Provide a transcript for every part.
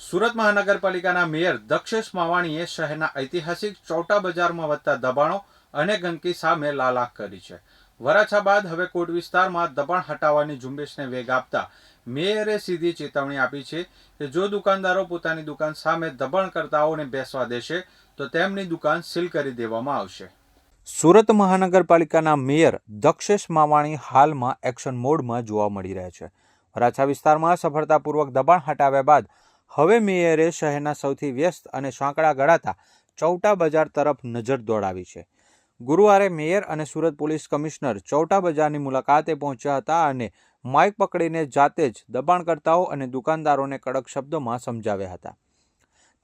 સુરત મહાનગરપાલિકાના મેયર દક્ષેશ માવાણીએ શહેરના ઐતિહાસિક ચૌટા બજારમાં વધતા દબાણો અને ગંદકી સામે લાલાખ કરી છે. વરાછા બાદ હવે કોટ વિસ્તારમાં દબાણ હટાવવાની ઝુંબેશને વેગ આપતા મેયરે સીધી ચેતવણી આપી છે કે જો દુકાનદારો પોતાની દુકાન સામે દબાણકર્તાઓને બેસવા દેશે, તો તેમની દુકાન સીલ કરી દેવામાં આવશે. સુરત મહાનગરપાલિકાના મેયર દક્ષેશ માવાણી હાલમાં એક્શન મોડમાં જોવા મળી રહ્યા છે. વરાછા વિસ્તારમાં સફળતાપૂર્વક દબાણ હટાવ્યા બાદ હવે મેયરે શહેરના સૌથી વ્યસ્ત અને સાંકડા ગળાતા ચૌટા બજાર તરફ નજર દોડાવી છે. ગુરુવારે મેયર અને સુરત પોલીસ કમિશનર ચૌટા બજારની મુલાકાતે પહોંચ્યા હતા અને માઇક પકડીને જાતે જ દબાણકર્તાઓ અને દુકાનદારોને કડક શબ્દોમાં સમજાવ્યા હતા.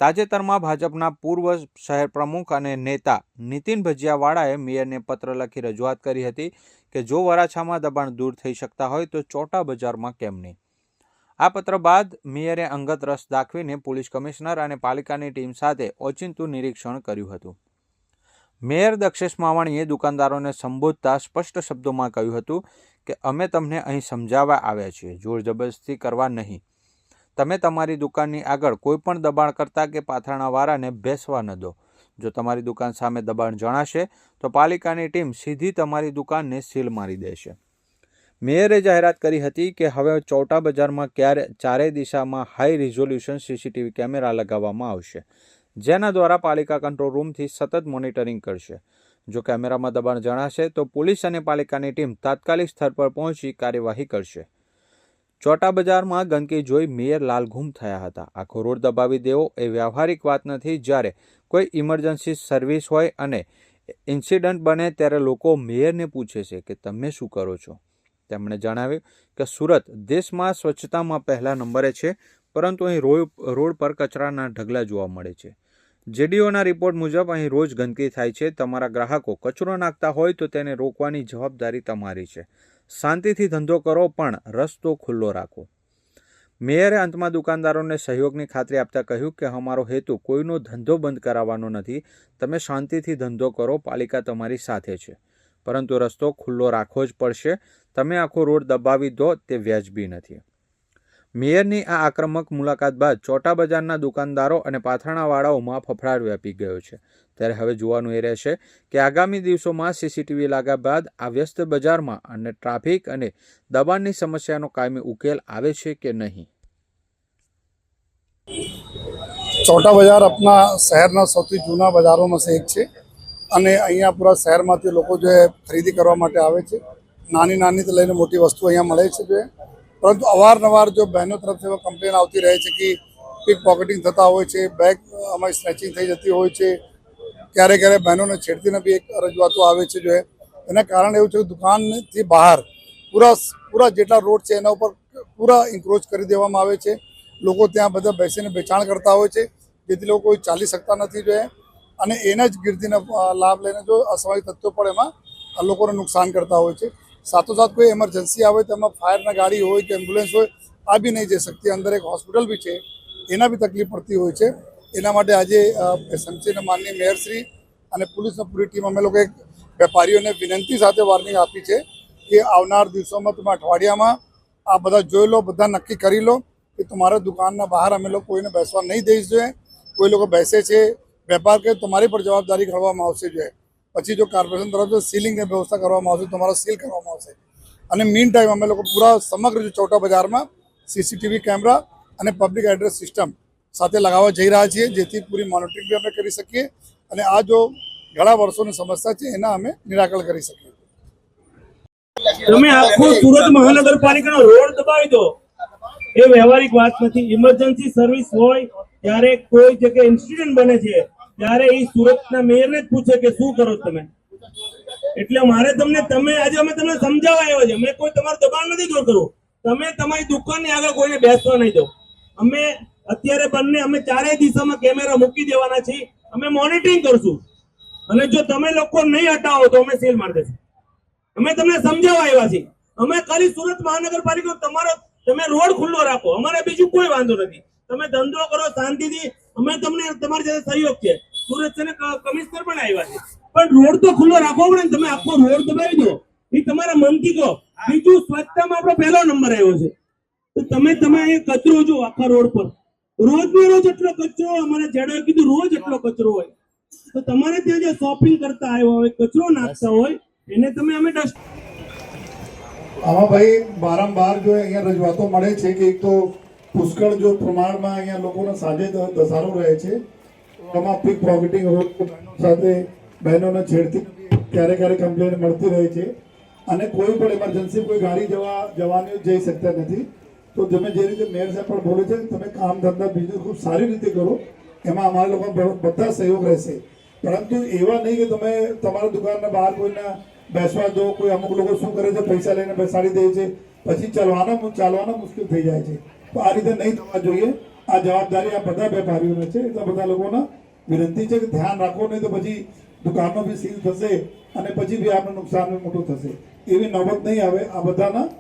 તાજેતરમાં ભાજપના પૂર્વ શહેર પ્રમુખ અને નેતા નીતિન ભજીયાવાળાએ મેયરને પત્ર લખી રજૂઆત કરી હતી કે જો વરાછામાં દબાણ દૂર થઈ શકતા હોય તો ચોટા બજારમાં કેમ નહીં. આ પત્ર બાદ મેયરે અંગત રસ દાખવીને પોલીસ કમિશનર અને પાલિકાની ટીમ સાથે ઓચિંતું નિરીક્ષણ કર્યું હતું. મેયર દક્ષેશ માવાણીએ દુકાનદારોને સંબોધતા સ્પષ્ટ શબ્દોમાં કહ્યું હતું કે, અમે તમને અહીં સમજાવવા આવ્યા છીએ. જોર જબરદસ્તી કરવા નહીં. તમે તમારી દુકાનની આગળ કોઈપણ દબાણ કરતા કે પાથરણાવાળાને બેસવા ન દો. જો તમારી દુકાન સામે દબાણ જણાશે, તો પાલિકાની ટીમ સીધી તમારી દુકાનને સીલ મારી દેશે. મેયરે જાહેરાત કરી હતી કે હવે ચૌટા બજારમાં ક્યારે ચારેય દિશામાં હાઈ રિઝોલ્યુશન સીસીટીવી કેમેરા લગાવવામાં આવશે, જેના દ્વારા પાલિકા કંટ્રોલ રૂમથી સતત મોનિટરિંગ કરશે. જો કેમેરામાં દબાણ જણાશે, તો પોલીસ અને પાલિકાની ટીમ તાત્કાલિક સ્થળ પર પહોંચી કાર્યવાહી કરશે. ચોટા બજારમાં ગંદકી જોઈ મેયર લાલઘૂમ થયા હતા. આખો રોડ દબાવી દેવો એ વ્યવહારિક વાત નથી. જ્યારે કોઈ ઇમરજન્સી સર્વિસ હોય અને ઇન્સિડન્ટ બને ત્યારે લોકો મેયરને પૂછે છે કે તમે શું કરો છો? તેમણે જણાવ્યું કે સુરત દેશમાં સ્વચ્છતામાં પહેલા નંબરે છે, પરંતુ અહીં રોડ પર કચરાના ઢગલા જોવા મળે છે. જેડીઓના રિપોર્ટ મુજબ અહીં રોજ ગંદકી થાય છે. તમારા ગ્રાહકો કચરો નાખતા હોય તો તેને રોકવાની જવાબદારી તમારી છે. શાંતિથી ધંધો કરો, પણ રસ્તો ખુલ્લો રાખો. મેયરે અંતમાં દુકાનદારોને સહયોગની ખાતરી આપતા કહ્યું કે અમારો હેતુ કોઈનો ધંધો બંધ કરાવવાનો નથી. તમે શાંતિથી ધંધો કરો, પાલિકા તમારી સાથે છે. પરંતુ રસ્તો ખુલ્લો રાખવો જ પડશે. તમે આખો રોડ દબાવી દો, તે વ્યાજબી નથી. મેયરની આ આક્રમક મુલાકાત બાદ ચોટા બજારના દુકાનદારો અને પાથરણાવાળાઓમાં ફફડાટ વ્યાપી ગયો છે. ત્યારે હવે જોવાનું એ રહેશે કે આગામી દિવસોમાં સીસીટીવી લાગ્યા બાદ આ વ્યસ્ત બજારમાં અને ટ્રાફિક અને દબાણની સમસ્યાનો કાયમી ઉકેલ આવે છે કે નહીં? ચોટા બજાર આપણા શહેરના સૌથી જૂના બજારોમાં સે એક છે. અને અહીંયા પૂરા શહેરમાંથી લોકો જે ખરીદી કરવા માટે આવે છે. નાની નાની લઈને મોટી વસ્તુ અહીંયા મળે છે પરંતુ અવારનવાર જો બહેનો તરફથી એવા કમ્પ્લેન આવતી રહે છે કે પિક પોકેટિંગ થતા હોય છે બેગ અમારી સ્નેચિંગ થઈ જતી હોય છે. ક્યારે ક્યારે બહેનોને છેડતીને બી એક રજૂઆતો આવે છે જો એના કારણે એવું છે કે દુકાનથી બહાર પૂરા પૂરા જેટલા રોડ છે એના ઉપર પૂરા ઇન્ક્રોચ કરી દેવામાં આવે છે. લોકો ત્યાં બધા બેસીને વેચાણ કરતા હોય છે, જેથી લોકો કોઈ ચાલી શકતા નથી જો અને એના જ ગીર્દીનો લાભ લઈને જો અસ્વાભાવિક તત્વો પણ એમાં લોકોને નુકસાન કરતા હોય છે. સાથોસાથ કોઈ એમરજન્સી આવે, તેમાં ફાયરના ગાડી હોય કે એમ્બ્યુલન્સ હોય, આ બી નહીં જઈ શકતી. અંદર એક હોસ્પિટલ બી છે, એના બી તકલીફ પડતી હોય છે. એના માટે આજે એસએમસીના માનનીય મેયરશ્રી અને પોલીસની પૂરી ટીમ અમે લોકો એક વેપારીઓને વિનંતી સાથે વોર્નિંગ આપી છે કે આવનાર દિવસોમાં તમે અઠવાડિયામાં આ બધા જોઈ લો, બધા નક્કી કરી લો કે તમારા દુકાનના બહાર અમે લોકો કોઈને બેસવા નહીં દઈ જોઈએ. કોઈ લોકો બેસે છે, વેપાર કરે તમારી પર જવાબદારી કરવામાં આવશે જોઈએ. પછી જો કોર્પોરેશન તરફથી સીલિંગની વ્યવસ્થા કરવામાં આવશે, તમારો સીલ કરવામાં આવશે. અને મીન ટાઈમ અમે લોકો પૂરા સમગ્ર ચોટા બજારમાં સીસીટીવી કેમેરા અને પબ્લિક એડ્રેસ સિસ્ટમ સાથે લગાવવા જઈ રહ્યા છીએ, જેથી પૂરી મોનિટરિંગ બી અમે કરી શકીએ અને આ જો ઘણા વર્ષોની સમસ્યા છે, એના અમે નિરાકરણ કરી શકીએ. તમે આખો સુરત મહાનગરપાલિકાનો રોડ દબાવી દો. એ વ્યવહારિક વાત નથી. ઇમરજન્સી સર્વિસ હોય, ત્યારે કોઈ જગ્યાએ ઇન્સિડન્ટ બને છે. ત્યારે એ સુરતના મેયરને જ પૂછે કે શું કરો તમે? એટલે મારે તમને, તમે આજે અમે તમને સમજાવવા આવ્યા છે અમે કોઈ તમારું દબાણ નથી દૂર કરવું. તમે તમારી દુકાનની આગળ કોઈને બેસવા નહીં દો. અમે અત્યારે બંને, અમે ચારેય દિશામાં કેમેરા મૂકી દેવાના છીએ. અમે મોનિટરિંગ કરશું. અને જો તમે લોકો નહીં હટાવો તો અમે સીલ મારી દેશું. અમે તમને સમજાવવા આવ્યા છીએ. અમે ખાલી સુરત મહાનગરપાલિકા તમારો, તમે રોડ ખુલ્લો રાખો. અમારે બીજું કોઈ વાંધો નથી. તમે ધંધો કરો શાંતિથી અમે તમને તમારી સાથે સહયોગ છે. સુરત છે કમિશનર પણ આવ્યા છે. પણ રોડ તો ખુલ્લો રાખવો પડે ને તમે આખો રોડ દબાવી દો. એ તમારા મનથી કહો. બીજું સ્વચ્છતામાં આપણો પહેલો નંબર આવ્યો છે. તો તમે તમે એ કચરો જો આખા રોડ પર. રોજ ને રોજ એટલો કચરો, અમારે જેડોએ કીધું રોજ એટલો કચરો હોય. તો તમારે ત્યાં જે શોપિંગ કરતા આવ્યો હોય, કચરો નાખતા હોય, એને તમે અમે ડસ્ટ આમાં ભાઈ, વારંવાર જો અહીંયા રજૂઆતો મળે છે કે એક તો પુષ્કળ જો પ્રમાણમાં અહીંયા લોકોનો સાંજે દસારો રહે છે આમાં પીક પોકેટિંગ બહેનો સાથે બહેનોને છેડતી ક્યારેક ક્યારેક કમ્પ્લેન મળતી રહે છે. અને કોઈ પણ ઇમરજન્સી કોઈ ગાડી જવા જવાની જઈ શકતા નથી. તો તમે જે રીતે મેયર સાહેબ પણ બોલે છે, તમે કામ ધંધા બિઝનેસ ખૂબ સારી રીતે કરો, એમાં અમારા લોકો બધા સહયોગ રહેશે. પરંતુ એવા નહીં કે તમે તમારા દુકાનના બહાર કોઈને બેસવા દો, કોઈ અમુક લોકો શું કરે છે, પૈસા લઈને બેસાડી દે છે, પછી ચાલવાના ચાલવાના મુશ્કેલ થઈ જાય છે. તો આ રીતે નહીં થવા જોઈએ. આ જવાબદારી આ બધા વેપારીઓને છે. એટલા બધા લોકોના વિનંતી છે કે ધ્યાન રાખો, નહીં તો પછી દુકાનો બી સીલ થશે અને પછી બી આપણે નુકસાન મોટું થશે. એવી નોબત નહીં આવે. આ બધાના